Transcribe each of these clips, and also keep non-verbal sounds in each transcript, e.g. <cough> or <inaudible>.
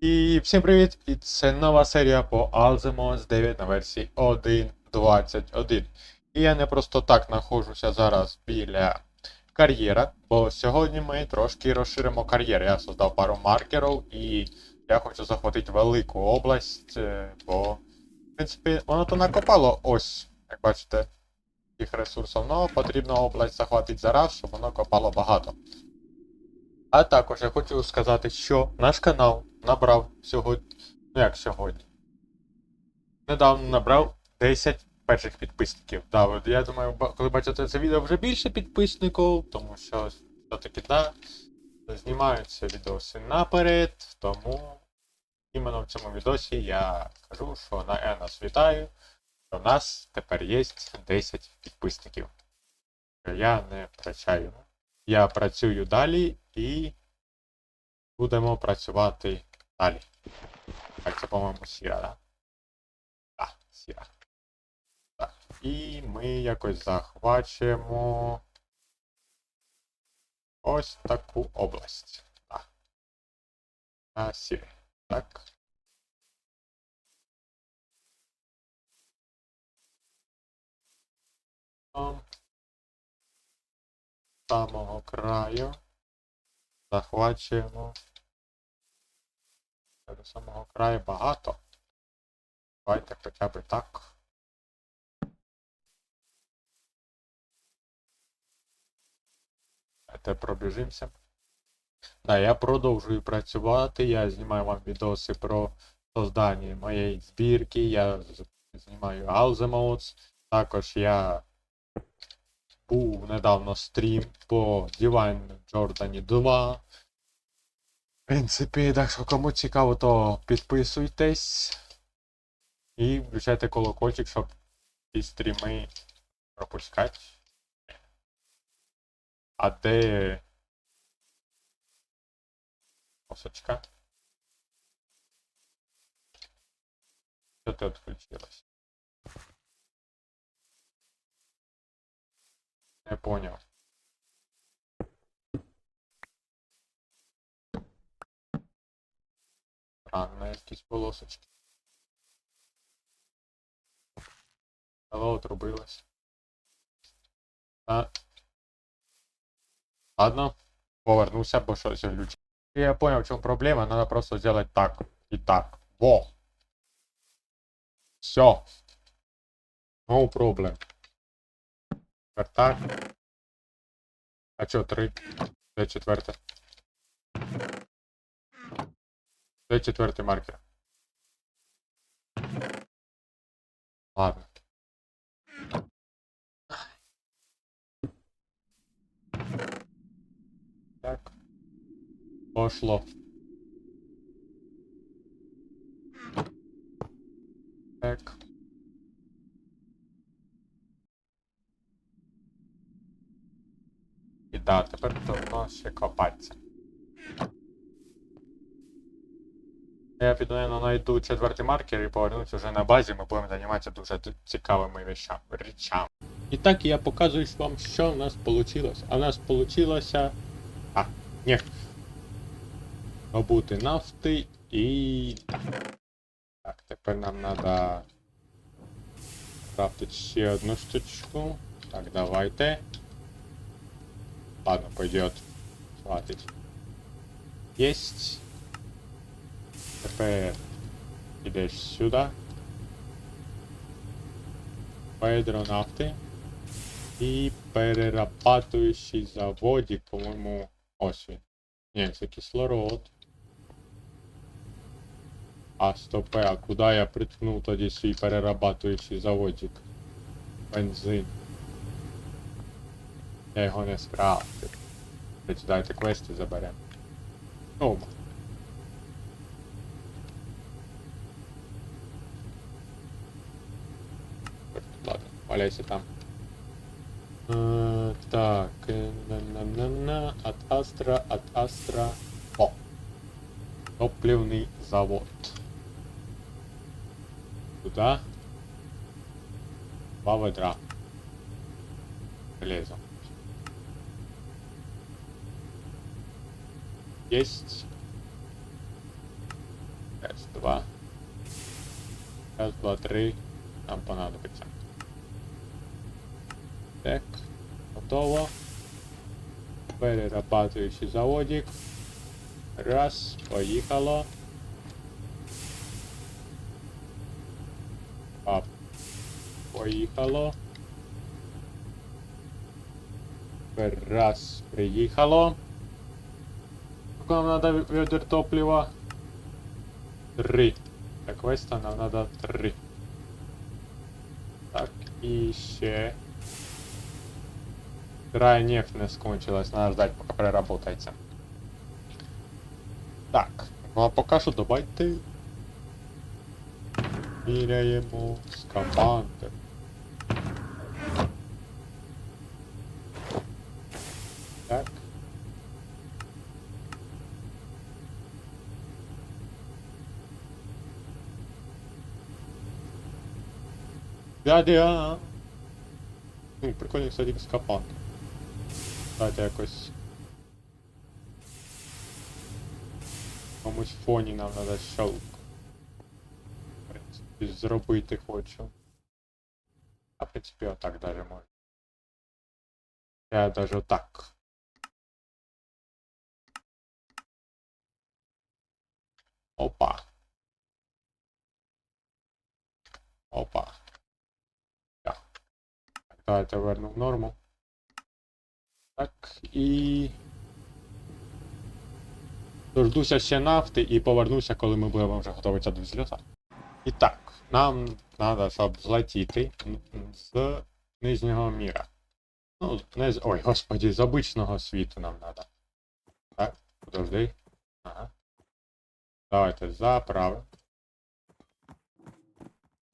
І всім привіт! І це нова серія по Alzheimer's 9 на версії 1.21. І я не просто так знаходжуся зараз біля кар'єра, бо сьогодні ми трошки розширимо кар'єр. Я создав пару маркерів і я хочу захватити велику область, е, бо, в принципі, воно то накопало ось, як бачите, їх ресурсів, але потрібно область захватити зараз, щоб воно копало багато. А також я хочу сказати, що наш канал набрав сьогодні. Ну як сьогодні? Недавно набрав 10 перших підписників. Да, я думаю, коли бачите це відео вже більше підписників, тому що все-таки да, знімаються відоси наперед, тому іменно в цьому відосі я кажу, що на я нас вітаю, в нас тепер є 10 підписників. Я не втрачаю. Я працюю далі і будемо працювати далі. Так, це, по-моєму, сіра? Так, сіра. Так. І ми якось захвачимо ось таку область. Так. На сірі. Так. Самого краю захвачуємо. До самого краю багато. Давайте хоча б так. Давайте пробіжимося. Да, я продовжую працювати. Я знімаю вам відоси про создання моєї збірки. Я знімаю Alzheimer's. Також я був недавно стрім по Divine Jordan 2. Принципі, так що кому цікаво, то підписуйтесь і включайте колокольчик, щоб ці стріми пропускати. А де. Косочка. Що ти відключилась? Не поняв. Странно, якісь полосочки. Алло, отрубилась. А. Ладно, повернуся, бо щось глючить. Я понял, в чому проблема, надо просто сделать так и так. Во! Все. No problem. Тепер так. А чо, три? Де четверте? Де четвертий маркер? Ладно. Так. Пошло. Так. І да, тепер должно ще копатися. Я піду, наверное, знайду четвертий маркер і повернусь уже на базі, ми будемо займатися дуже цікавими речами. І так я показую вам, що в нас вийшло. А в нас вийшло... А, нефть. Добути нафти і... Так, тепер нам треба крафтити ще одну штучку. Так, давайте. Ладно, пойдет. Хватить. Есть. Тепер ідеш сюди. Ведро нафти. І перерабатуючий заводик, по-моєму, ось він. Ні, це кислород. А, стопе, а куди я приткнув тоді свій перерабатуючий заводик? Бензин. Я його не скрафтив. Тоді давайте квести заберемо. Ну. Валяйся там. Е, так, на-на-на-на, от Астра, от Астра. О! Топливний завод. Туда. Два ведра. Железо. Есть. Раз, два. Раз, два, три. Нам понадобиться. Готово. Перерабатуючий заводик. Раз, поїхало. Оп. Поїхало. Раз, приїхало. Сколько нам надо ведер топлива? Три. Так, Веста нам надо три. Так, і ще. Край нефть не скончилась, надо ждать, пока переработается. Так, ну а поки що давайте міряємо скафандр. Так. Дядя! Ну, прикольний, кстати, скафандр. Давайте якось. Комусь фоні нам треба щелк. В принципі, зробити хочу. А в принципі отак даже можна. Я даже отак. Опа. Опа. Так. Давайте верну в норму. Так, і. Дождуся ще нафти і повернуся, коли ми будемо вже готуватися до взльота. І так, нам треба, щоб злетіти з нижнього міра. Ну, не з. Ой, господі, з обичного світу нам треба. Так, подожди. Ага. Давайте заправимо.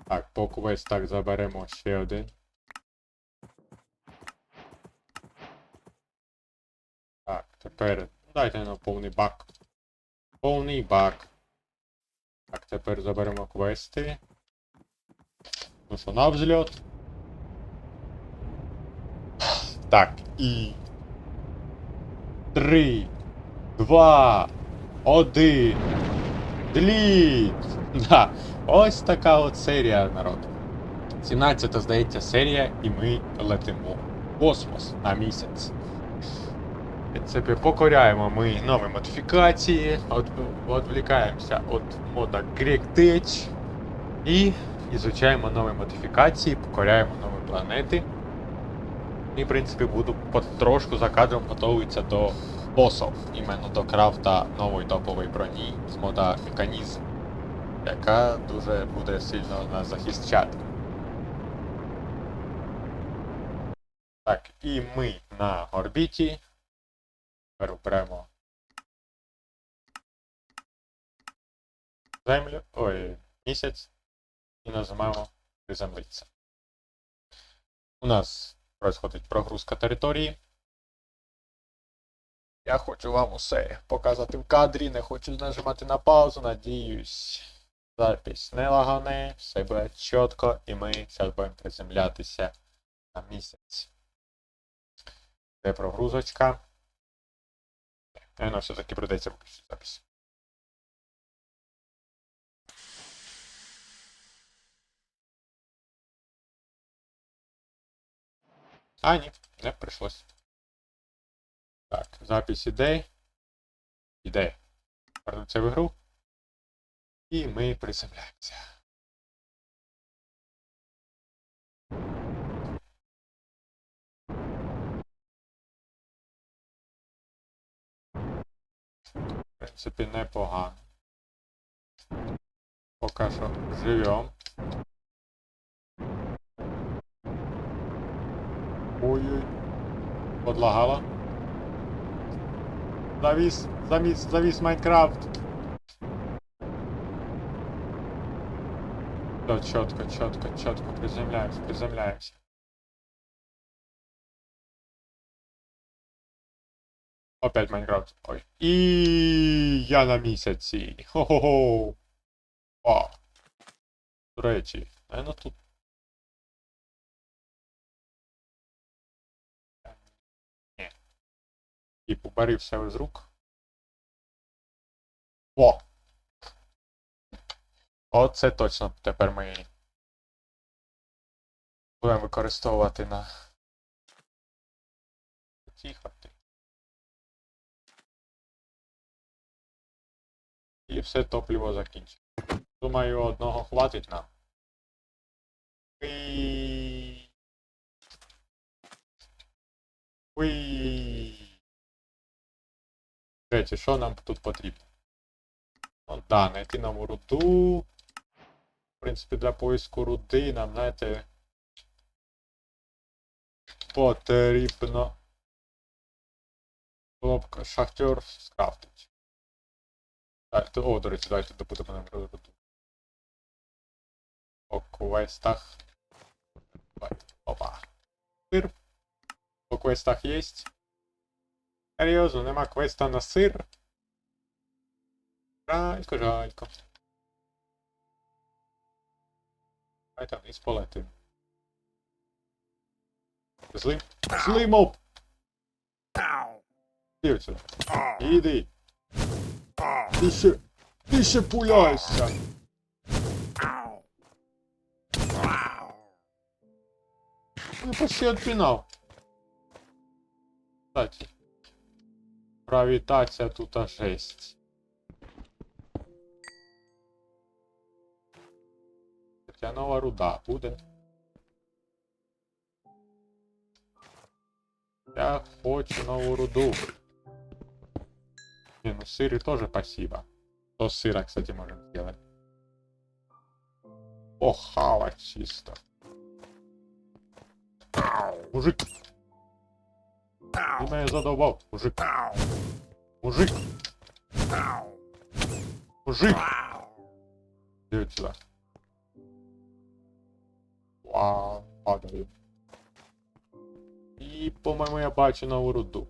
Так, по квестах заберемо ще один. Так, тепер дайте нам повний бак. Повний бак. Так, тепер заберемо квести. Ну що, на взльот. Так, і. Три, два, один. Дліт! Да. Ось така от серія, народ. 17 здається, серія, і ми летимо в космос на місяць. Принципі, покоряємо ми нові модифікації, відвлікаємося від мода Greek Tech і ізучаємо нові модифікації, покоряємо нові планети. І, в принципі, буду потрошку за кадром готуватися до босів, іменно до крафта нової топової броні з мода Механізм, яка дуже буде сильно нас захищати. Так, і ми на орбіті. Тепер беремо землю, ой, місяць і нажимаємо приземлитися. У нас происходить прогрузка території. Я хочу вам усе показати в кадрі, не хочу нажимати на паузу, надіюсь. Запись не лагане, все буде чітко, і ми зараз будемо приземлятися на місяць. Де прогрузочка? Наверное, все-таки придеться виключити запись. А, ні, не прийшлось. Так, запись іде. Іде. Вернуться в ігру. І ми приземляємося. Принципі, непогано. Поки що живем. Ой-ой. Подлагало. Завис, завис, завис Майнкрафт. Да, четко, четко, четко приземляемся, приземляемся. Опять Майнкрафт. Ой. І я на місяці. Хо-хо-хо. До речі, наверно тут. Ні. І побери все з рук. О! Оце точно тепер ми будемо використовувати на. Тихо І все топливо закінчить. Думаю, одного хватить нам. Уй. Уй. Речі, що нам тут потрібно? Ну, да, знайти нам руду. В принципі, для поиску руди нам, знаєте, потрібно. Було шахтер скрафтить. Дайте, о, до речі, дайте добудемо руду. По квестах. Давайте. Опа. Сир. По квестах есть. Серйозно, нема квеста на сир. Жалько, жалько. Давайте вниз полетим. Злий. Злий моб! Іди сюди. Іди. Ти ще. Ти ще пуляйся. Я почти отпинал. Кстати. Гравітація тут аж жесть. Ця нова руда буде. Я хочу нову руду. Не, ну сыры тоже спасибо. То сыра, кстати, можем сделать. Похавать чисто. Мужик. Ты меня задолбал, мужик. Мужик. Мужик. Иди сюда. Вау, падаю. І, по-моєму, я бачу нову руду.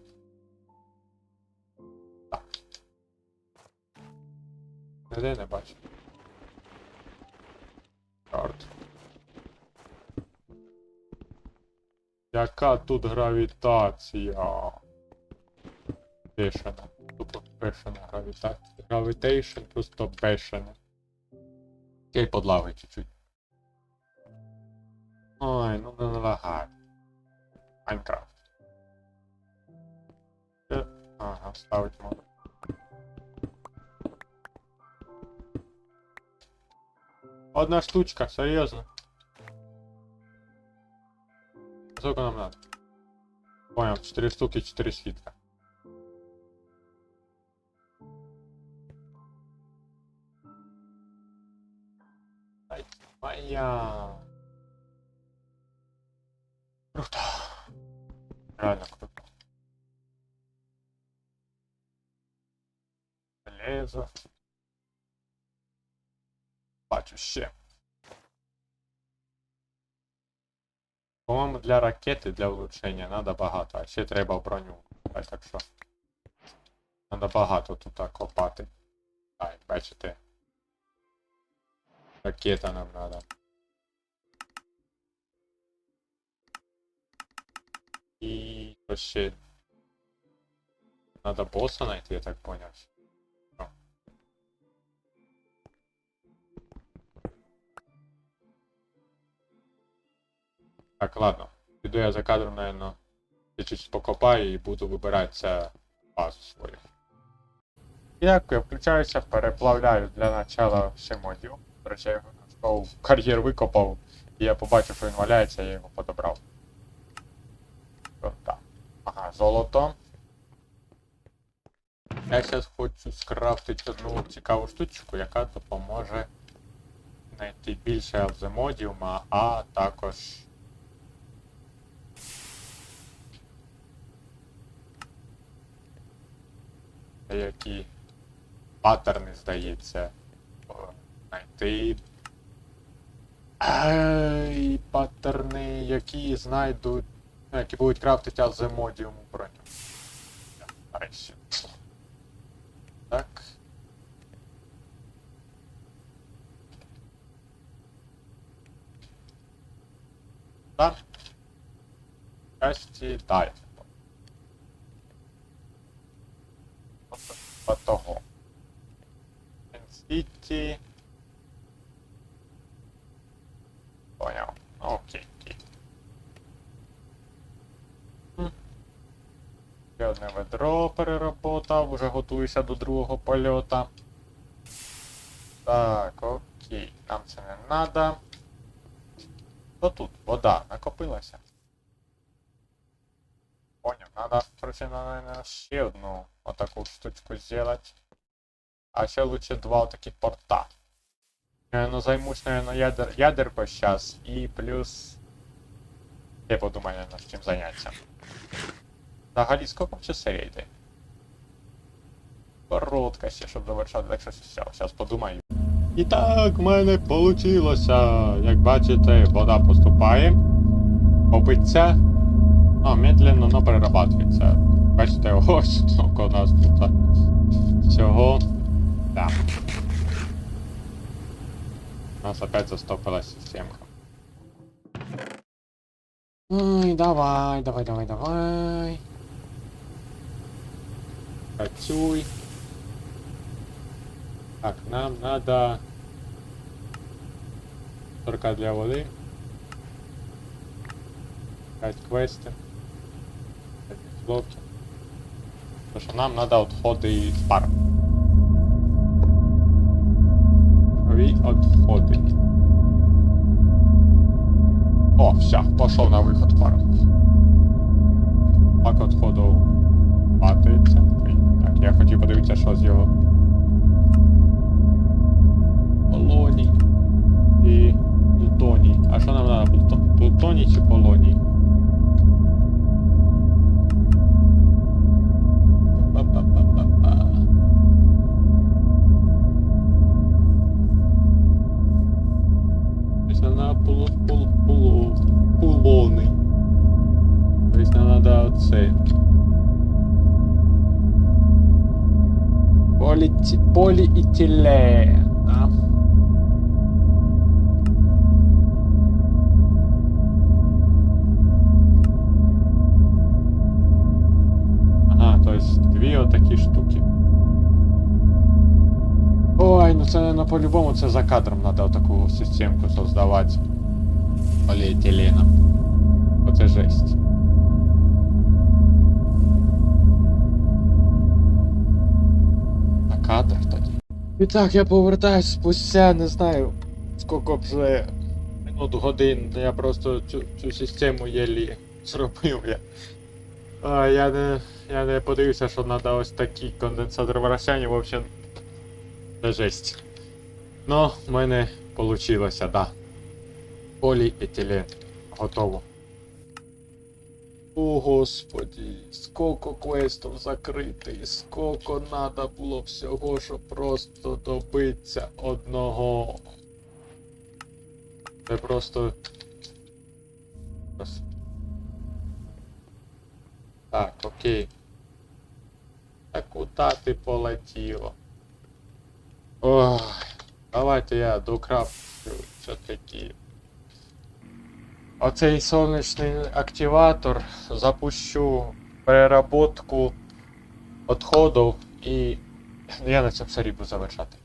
Ніде не бачу. Чорт. Яка тут гравітація? Бешена. Тупо бешена гравітація. Гравітейшн просто бешена. Окей, подлагай чуть-чуть. Ой, ну не налагай. Майнкрафт. Е, Ага, ставить можна. Одна штучка, серьезно. Сколько нам надо? Понял, 4 штуки, 4 свитка. По-моєму, для ракети, для влучення треба багато, а ще треба броню. Так, так що. Треба багато тут копати. Так, бачите. Ракета нам треба. І ще. Надо босса найти, я так понял. Так, ладно. Піду я за кадром, наверное, чуть-чуть покопаю і буду вибиратися базу свою. Як я включаюся, переплавляю для начала ще модів. До речі, я його кар'єр викопав, і я побачив, що він валяється, я його подобрав. Так. Ага, золото. Я зараз хочу скрафтити одну цікаву штучку, яка допоможе знайти більше алземодіума, а також. Які паттерни, здається. Знайти. Ай, паттерни, які знайдуть Ну, які будуть крафтити аземодіум броню. Нарешті. Так. Так. Часті далі. типа того. Сіті. Поняв. Ну, окей. Я одне ведро переработав, вже готуюся до другого польота. Так, окей, нам це не треба. Що тут? Вода накопилася. Поняв, треба на ще одну отаку штучку сделать. А ще лучше два вот таких порта. Наверное, займусь, наверное, ядер, ядеркой сейчас. И плюс... Я подумаю, наверное, чим заняться. Взагалі, сколько ще серій йде? Коротка ще, щоб завершати, так що все, зараз подумаю. І так, в мене вийшло. Як бачите, вода поступає. Побиться. А, медленно, но перерабатується. Бачите, ось у нас тут всього. Да. У нас опять застопилась системка. Ой, давай, давай, давай, давай. Працюй. Так, нам надо торка для води. 5 квестів. 5 блоків. что нам надо отходы в пар. Нові отходы. О, все, пошел на виход пар. Пак отходов хватається. Так, я хотів подивитися, що з поліетилен. Да? Ага, то есть дві отакі штуки. Ой, ну це ну, по-любому це за кадром треба таку системку создавати. Поліетиленом. Оце жесть. На кадр тоді. І так, я повертаюсь спустя, не знаю, скільки вже минут годин. Я просто цю, цю систему єлі зробив я. А, я не. Я не подивився, що треба ось такий конденсатор вращання, в общем. Це жесть. Ну, в мене вийшло, да. Поліетилен. Готово. О, господі, скільки квестів закрити, скільки треба було всього, щоб просто добитися одного. Це просто. Так, окей. Та куда ти полетіло? Ой, давайте я докрафтю все-таки. Оцей сонячний активатор запущу переработку відходів і я на цьому серії буду завершати.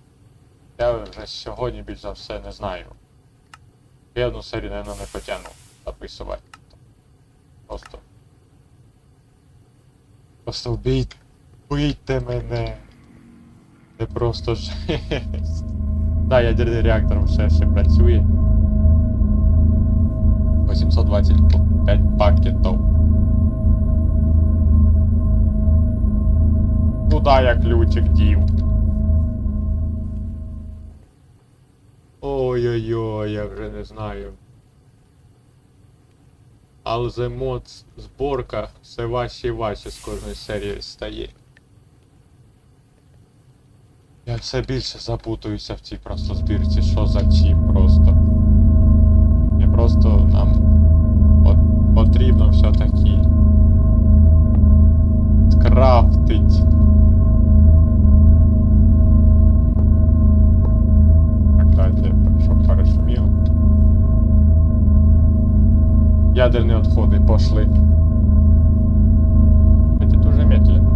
Я вже сьогодні більш за все не знаю. Я одну серію, мабуть, не потягну записувати. Просто. Просто вбійте, вбийте мене. Це просто жесть. <laughs> Да, ядерний реактор все ще працює. 825 пакетів. Куда я ключик дів? Ой-ой-ой, я вже не знаю. Алземот зборка все важче і важче з кожної серії стає. Я все більше запутуюся в цій просто збірці, що за чіп просто. Потрібно все-таки скрафтить. Дайте, щоб перешуміло. Ядерні відходи пошли. Это дуже медленно.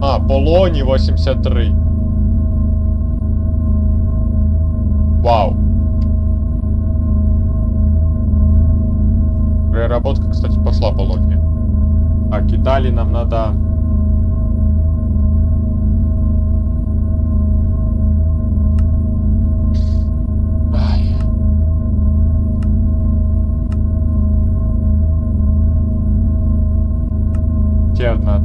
А, Полоні 83. Вау. Переработка, кстати, пошла по логі. Так, і далі нам надо... Ай. Ще одна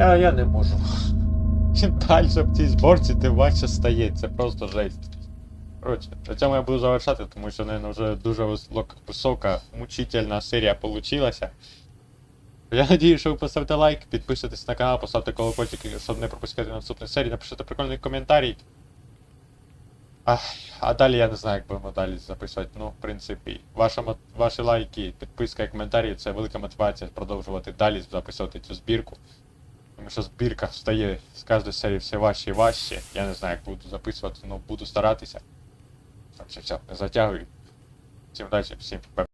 Я, я не можу. Чим далі в цій зборці, тим важче стає. Це просто жесть. Коротше, на цьому я буду завершати, тому що, мабуть, вже дуже висока, мучительна серія получилася. Я надію, що ви поставите лайк, підпишитесь на канал, поставте колокольчик, щоб не пропускати наступні серії, напишіть прикольний коментарій. А, а далі я не знаю, як будемо далі записувати. Ну, в принципі, ваша, ваші лайки, підписка і коментарі це велика мотивація продовжувати далі записувати цю збірку. Тому що збірка стає з кожної серії все важче і важче. Я не знаю, як буду записувати, але буду старатися. Так все, все, затягую. Всім удачі, всім